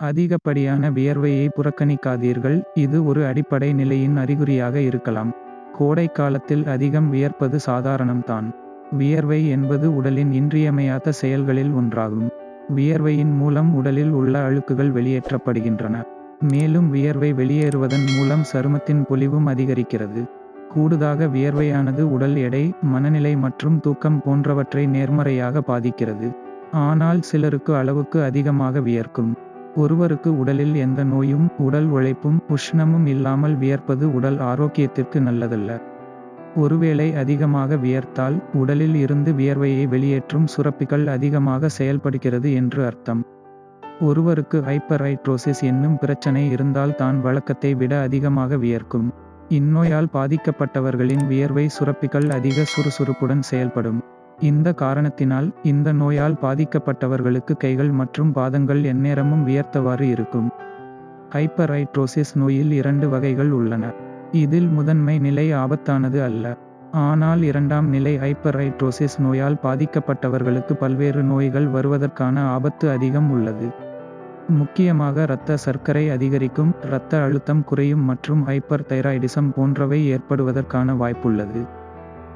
அதிகப்படியான வியர்வையை புறக்கணிக்காதீர்கள். இது ஒரு அடிப்படை நிலையின் அறிகுறியாக இருக்கலாம். கோடை காலத்தில் அதிகம் வியர்ப்பது சாதாரணம்தான். வியர்வை என்பது உடலின் இன்றியமையாத செயல்களில் ஒன்றாகும். வியர்வையின் மூலம் உடலில் உள்ள அழுக்குகள் வெளியேற்றப்படுகின்றன. மேலும் வியர்வை வெளியேறுவதன் மூலம் சருமத்தின் பொலிவும் அதிகரிக்கிறது. கூடுதாக வியர்வையானது உடல் எடை மனநிலை மற்றும் தூக்கம் போன்றவற்றை நேர்மறையாக பாதிக்கிறது. ஆனால் சிலருக்கு அளவுக்கு அதிகமாக வியர்க்கும். ஒருவருக்கு உடலில் எந்த நோயும் உடல் உழைப்பும் உஷ்ணமும் இல்லாமல் வியர்ப்பது உடல் ஆரோக்கியத்திற்கு நல்லதல்ல. ஒருவேளை அதிகமாக வியர்த்தால் உடலில் இருந்து வியர்வையை வெளியேற்றும் சுரப்பிகள் அதிகமாக செயல்படுகிறது என்று அர்த்தம். ஒருவருக்கு ஹைப்பரைட்ரோசிஸ் என்னும் பிரச்சனை இருந்தால் தான் வழக்கத்தை விட அதிகமாக வியர்க்கும். இந்நோயால் பாதிக்கப்பட்டவர்களின் வியர்வை சுரப்பிகள் அதிக சுறுசுறுப்புடன் செயல்படும். இந்த காரணத்தினால் இந்த நோயால் பாதிக்கப்பட்டவர்களுக்கு கைகள் மற்றும் பாதங்கள் எந்நேரமும் வியர்த்தவாறு இருக்கும். ஹைப்பரைட்ரோசிஸ் நோயில் இரண்டு வகைகள் உள்ளன. இதில் முதன்மை நிலை ஆபத்தானது அல்ல. ஆனால் இரண்டாம் நிலை ஹைப்பரைட்ரோசிஸ் நோயால் பாதிக்கப்பட்டவர்களுக்கு பல்வேறு நோய்கள் வருவதற்கான ஆபத்து அதிகம் உள்ளது. முக்கியமாக இரத்த சர்க்கரை அதிகரிக்கும் இரத்த அழுத்தம் குறையும் மற்றும் ஹைப்பர் தைராய்டிசம் போன்றவை ஏற்படுவதற்கான வாய்ப்புள்ளது.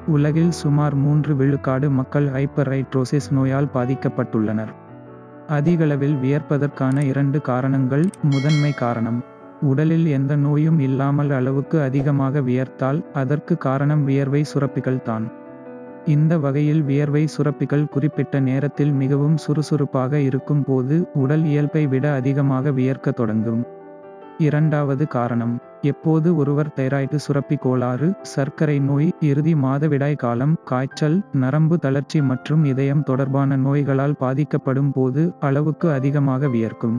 உலகில் சுமார் மூன்று விழுக்காடு மக்கள் ஹைப்பரைட்ரோசிஸ் நோயால் பாதிக்கப்பட்டுள்ளனர். அதிகளவில் வியர்ப்பதற்கான இரண்டு காரணங்கள் முதன்மை காரணம். உடலில் எந்த நோயும் இல்லாமல் அளவுக்கு அதிகமாக வியர்த்தால் அதற்கு காரணம் வியர்வை சுரப்பிகள் தான். இந்த வகையில் வியர்வை சுரப்பிகள் குறிப்பிட்ட நேரத்தில் மிகவும் சுறுசுறுப்பாக இருக்கும் போது உடல் இயல்பை விட அதிகமாக வியர்க்க தொடங்கும். இரண்டாவது காரணம். எப்போது ஒருவர் தைராய்டு சுரப்பி கோளாறு சர்க்கரை நோய் இறுதி மாதவிடாய் காலம் காய்ச்சல் நரம்பு தளர்ச்சி மற்றும் இதயம் தொடர்பான நோய்களால் பாதிக்கப்படும் போது அளவுக்கு அதிகமாக வியர்க்கும்.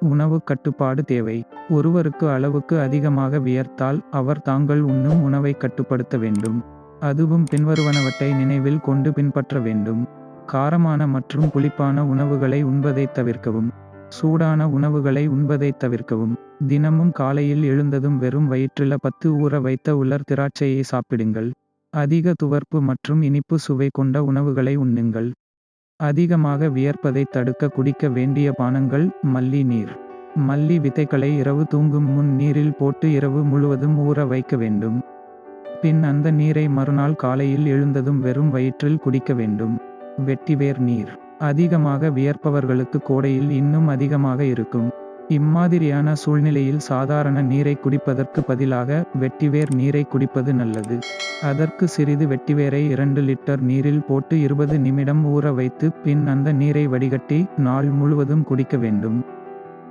உணவு கட்டுப்பாடு தேவை. ஒருவருக்கு அளவுக்கு அதிகமாக வியர்த்தால் அவர் தாங்கள் உண்ணும் உணவை கட்டுப்படுத்த வேண்டும். அதுவும் பின்வருவனவற்றை நினைவில் கொண்டு பின்பற்ற வேண்டும். காரமான மற்றும் புளிப்பான உணவுகளை உண்பதை தவிர்க்கவும். சூடான உணவுகளை உண்பதை தவிர்க்கவும். தினமும் காலையில் எழுந்ததும் வெறும் வயிற்றில பத்து ஊற வைத்த உலர் திராட்சையை சாப்பிடுங்கள். அதிக துவர்ப்பு மற்றும் இனிப்பு சுவை கொண்ட உணவுகளை உண்ணுங்கள். அதிகமாக வியர்ப்பதை தடுக்க குடிக்க வேண்டிய பானங்கள் மல்லி நீர். மல்லி விதைகளை இரவு தூங்கும் முன் நீரில் போட்டு இரவு முழுவதும் ஊற வைக்க வேண்டும். பின் அந்த நீரை மறுநாள் காலையில் எழுந்ததும் வெறும் வயிற்றில் குடிக்க வேண்டும். வெட்டிவேர் நீர். அதிகமாக வியர்ப்பவர்களுக்கு கோடையில் இன்னும் அதிகமாக இருக்கும். இம்மாதிரியான சூழ்நிலையில் சாதாரண நீரை குடிப்பதற்கு பதிலாக வெட்டிவேர் நீரை குடிப்பது நல்லது. அதற்கு சிறிது வெட்டிவேரை இரண்டு லிட்டர் நீரில் போட்டு இருபது நிமிடம் ஊற வைத்து பின் அந்த நீரை வடிகட்டி நாள் முழுவதும் குடிக்க வேண்டும்.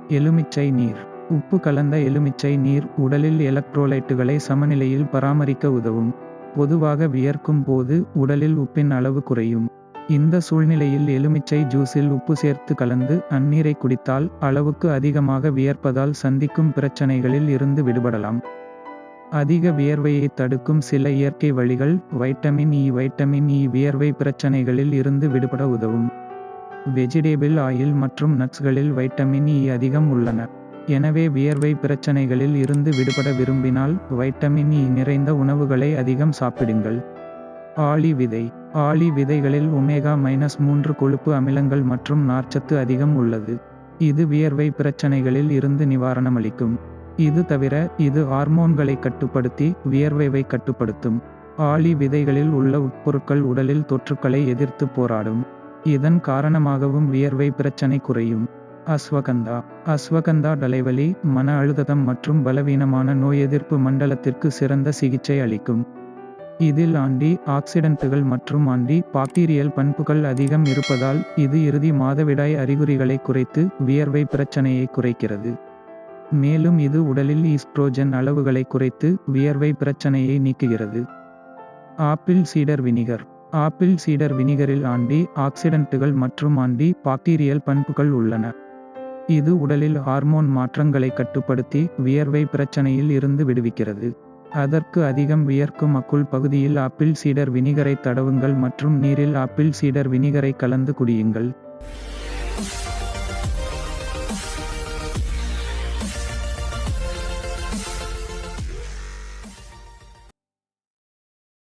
எலுமிச்சை நீர். உப்பு கலந்த எலுமிச்சை நீர் உடலில் எலக்ட்ரோலைட்டுகளை சமநிலையில் பராமரிக்க உதவும். பொதுவாக வியர்க்கும் போது உடலில் உப்பின் அளவு குறையும். இந்த சூழ்நிலையில் எலுமிச்சை ஜூஸில் உப்பு சேர்த்து கலந்து அந்நீரை குடித்தால் அளவுக்கு அதிகமாக வியர்ப்பதால் சந்திக்கும் பிரச்சனைகளில் இருந்து விடுபடலாம். அதிக வியர்வையை தடுக்கும் சில இயற்கை வழிகள் வைட்டமின் இ வைட்டமின் இ வியர்வை பிரச்சனைகளில் இருந்து விடுபட உதவும். வெஜிடேபிள் ஆயில் மற்றும் நட்ஸ்களில் வைட்டமின் இ அதிகம் உள்ளன. எனவே வியர்வை பிரச்சனைகளில் இருந்து விடுபட விரும்பினால் வைட்டமின் இ நிறைந்த உணவுகளை அதிகம் சாப்பிடுங்கள். ஆளி விதை. ஆளி விதைகளில் ஒமேகா மைனஸ் மூன்று கொழுப்பு அமிலங்கள் மற்றும் நார்ச்சத்து அதிகம் உள்ளது. இது வியர்வை பிரச்சனைகளில் இருந்து நிவாரணமளிக்கும். இது தவிர இது ஹார்மோன்களை கட்டுப்படுத்தி வியர்வைவை கட்டுப்படுத்தும். ஆளி விதைகளில் உள்ள உட்பொருட்கள் உடலில் தொற்றுக்களை எதிர்த்து போராடும். இதன் காரணமாகவும் வியர்வை பிரச்சனை குறையும். அஸ்வகந்தா. அஸ்வகந்தா தலைவலி மன அழுததம் மற்றும் பலவீனமான நோய் எதிர்ப்பு மண்டலத்திற்கு சிறந்த சிகிச்சை அளிக்கும். இதில் ஆண்டி ஆக்சிடென்ட்டுகள் மற்றும் ஆண்டி பாக்டீரியல் பண்புகள் அதிகம் இருப்பதால் இது இறுதி மாதவிடாய் அறிகுறிகளை குறைத்து வியர்வை பிரச்சனையை குறைக்கிறது. மேலும் இது உடலில் ஈஸ்ட்ரோஜன் அளவுகளை குறைத்து வியர்வை பிரச்சனையை நீக்குகிறது. ஆப்பிள் சீடர் வினிகர். ஆப்பிள் சீடர் வினிகரில் ஆண்டி ஆக்சிடென்ட்டுகள் மற்றும் ஆண்டி பாக்டீரியல் பண்புகள் உள்ளன. இது உடலில் ஹார்மோன் மாற்றங்களை கட்டுப்படுத்தி வியர்வை பிரச்சனையில் இருந்து விடுவிக்கிறது. அதற்கு அதிகம் வியர்க்கும் அக்குள் பகுதியில் ஆப்பிள் சீடர் வினிகரை தடவுங்கள் மற்றும் நீரில் ஆப்பிள் சீடர் வினிகரை கலந்து குடியுங்கள்.